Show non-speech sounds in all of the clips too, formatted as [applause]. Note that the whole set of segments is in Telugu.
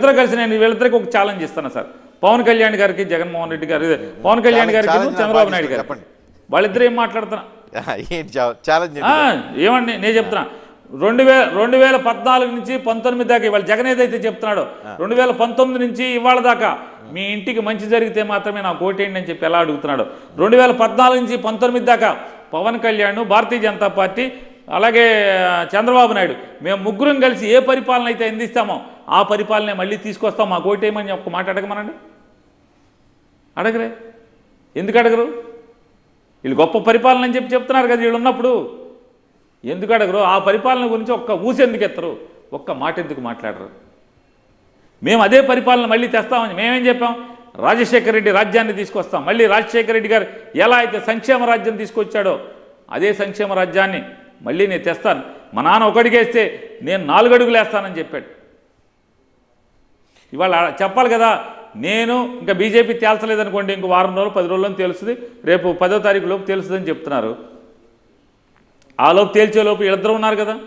ఇద్దరు కలిసి నేను వీళ్ళిద్దరికి ఒక ఛాలెంజ్ ఇస్తాను సార్. పవన్ కళ్యాణ్ గారికి జగన్మోహన్ రెడ్డి గారు పవన్ కళ్యాణ్ గారికి చంద్రబాబు నాయుడు గారు. వాళ్ళిద్దరు ఏం మాట్లాడుతున్నా? [laughs] ఏమండి నేను చెప్తున్నా. రెండు వేల రెండు వేల పద్నాలుగు నుంచి పంతొమ్మిది దాకా ఇవాళ జగన్ ఏదైతే చెప్తున్నాడో రెండు వేల పంతొమ్మిది నుంచి ఇవాళ దాకా మీ ఇంటికి మంచి జరిగితే మాత్రమే నాకు ఓటేయండి అని చెప్పి ఎలా అడుగుతున్నాడు. రెండు వేల పద్నాలుగు నుంచి పంతొమ్మిది దాకా పవన్ కళ్యాణ్ భారతీయ జనతా పార్టీ అలాగే చంద్రబాబు నాయుడు మేము ముగ్గురం కలిసి ఏ పరిపాలన అయితే అందిస్తామో ఆ పరిపాలనే మళ్ళీ తీసుకొస్తాం మాకు ఓటేయమని ఒక మాట అడగమనండి. అడగరే. ఎందుకు అడగరు? వీళ్ళు గొప్ప పరిపాలన అని చెప్పి చెప్తున్నారు కదా వీళ్ళు ఉన్నప్పుడు. ఎందుకు అడగరు? ఆ పరిపాలన గురించి ఒక్క ఊసి ఎందుకు ఎత్తరు? ఒక్క మాట ఎందుకు మాట్లాడరు? మేము అదే పరిపాలన మళ్ళీ తెస్తామని మేమేం చెప్పాం? రాజశేఖర రెడ్డి రాజ్యాన్ని తీసుకొస్తాం. మళ్ళీ రాజశేఖర రెడ్డి గారు ఎలా అయితే సంక్షేమ రాజ్యం తీసుకొచ్చాడో అదే సంక్షేమ రాజ్యాన్ని మళ్ళీ నేను తెస్తాను. మా నాన్న ఒకడిగేస్తే నేను నాలుగు అడుగులు వేస్తానని చెప్పాడు. ఇవాళ చెప్పాలి కదా నేను ఇంకా బీజేపీ తేల్చలేదనుకోండి ఇంకో వారం రోజులు పది రోజుల్లో తెలుస్తుంది. రేపు పదో తారీఖు లోపు తెలుస్తుందని చెప్తున్నారు. ఆ లోపు తేల్చే లోపు ఉన్నారు కదా.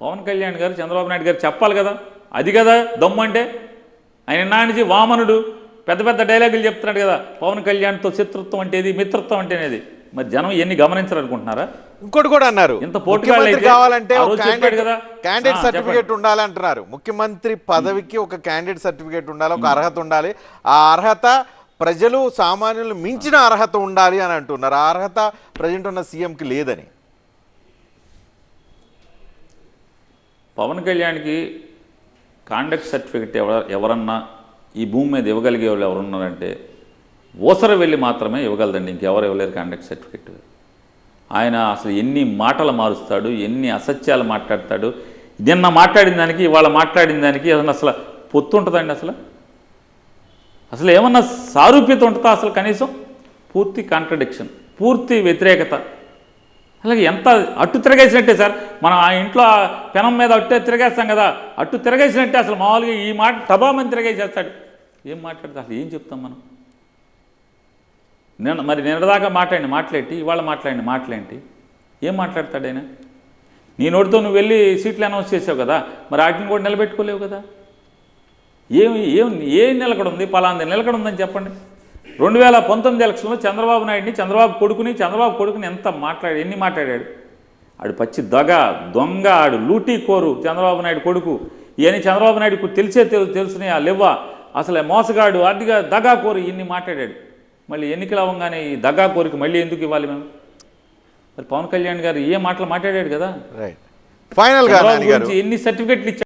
పవన్ కళ్యాణ్ గారు చంద్రబాబు నాయుడు గారు చెప్పాలి కదా. అది కదా దమ్ము అంటే. ఆయన నానిచి వామనుడు. పెద్ద పెద్ద డైలాగులు చెప్తున్నాడు కదా పవన్ కళ్యాణ్తో శత్రుత్వం అంటే ఇది మిత్రత్వం అంటేనేది మరి జనం ఎన్ని గమనించాలనుకుంటున్నారా? ఇంకోటి కూడా అన్నారు. ముఖ్యమంత్రి కావాలంటే క్యాండిడేట్ సర్టిఫికేట్ ఉండాలి అంటున్నారు. ముఖ్యమంత్రి పదవికి ఒక క్యాండిడేట్ సర్టిఫికేట్ ఉండాలి ఒక అర్హత ఉండాలి. ఆ అర్హత ప్రజలు సామాన్యులు మించిన అర్హత ఉండాలి అని అంటున్నారు. ఆ అర్హత ప్రజెంట్ ఉన్న సీఎంకి లేదని. పవన్ కళ్యాణ్కి కాండక్ట్ సర్టిఫికెట్ ఎవ ఎవరన్నా ఈ భూమి మీద ఇవ్వగలిగే వాళ్ళు ఎవరున్నారంటే ఊసర వెళ్ళి మాత్రమే ఇవ్వగలదండి. ఇంకెవరు ఇవ్వలేరు కాండక్ట్ సర్టిఫికెట్ ఆయన అసలు ఎన్ని మాటలు మారుస్తాడు ఎన్ని అసత్యాలు మాట్లాడతాడు. నిన్న మాట్లాడిన దానికి ఇవాళ మాట్లాడిన దానికి అసలు అసలు పొత్తు ఉంటుందండి అసలు? అసలు ఏమన్నా సారూప్యత ఉంటుందా అసలు కనీసం? పూర్తి కాంట్రడిక్షన్ పూర్తి వ్యతిరేకత. అలాగే ఎంత అట్టు తిరగేసినట్టే సార్ మనం ఆ ఇంట్లో పెనం మీద అట్టే తిరగేస్తాం కదా అట్టు తిరగేసినట్టే అసలు మామూలుగా ఈ మాట టబామని తిరగేసేస్తాడు. ఏం మాట్లాడితే అసలు ఏం చెప్తాం మనం? నేను మరి నిన్నదాకా మాట్లాడిన మాట్లాడి ఇవాళ మాట్లాడిన మాట్లాడి ఏం మాట్లాడతాడు ఆయన? నీ నోటితో నువ్వు వెళ్ళి సీట్లు అనౌన్స్ చేసావు కదా మరి వాటిని కూడా నిలబెట్టుకోలేవు కదా? ఏమి ఏం ఏ నిలకడ ఉంది? పలాంది నిలకడ ఉందని చెప్పండి. రెండు వేల పంతొమ్మిది ఎలక్షన్లో చంద్రబాబు నాయుడిని చంద్రబాబు కొడుకుని చంద్రబాబు కొడుకుని ఎంత మాట్లాడి ఎన్ని మాట్లాడాడు? ఆడు పచ్చి దగ దొంగ ఆడు లూటీ కోరు చంద్రబాబు నాయుడు కొడుకు. ఇవన్నీ చంద్రబాబు నాయుడుకు తెలిసే తెలుసు తెలుసునే ఆ లివ్వ. అసలు మోసగాడు అదిగా దగా కోరు ఇన్ని మాట్లాడాడు. మళ్ళీ ఎన్నికలు అవ్వగానే ఈ దగా కోరికి మళ్ళీ ఎందుకు ఇవ్వాలి మేము? మరి పవన్ కళ్యాణ్ గారు ఏ మాటలు మాట్లాడాడు కదా? ఫైనల్ ఎన్ని సర్టిఫికెట్లు ఇచ్చాడు?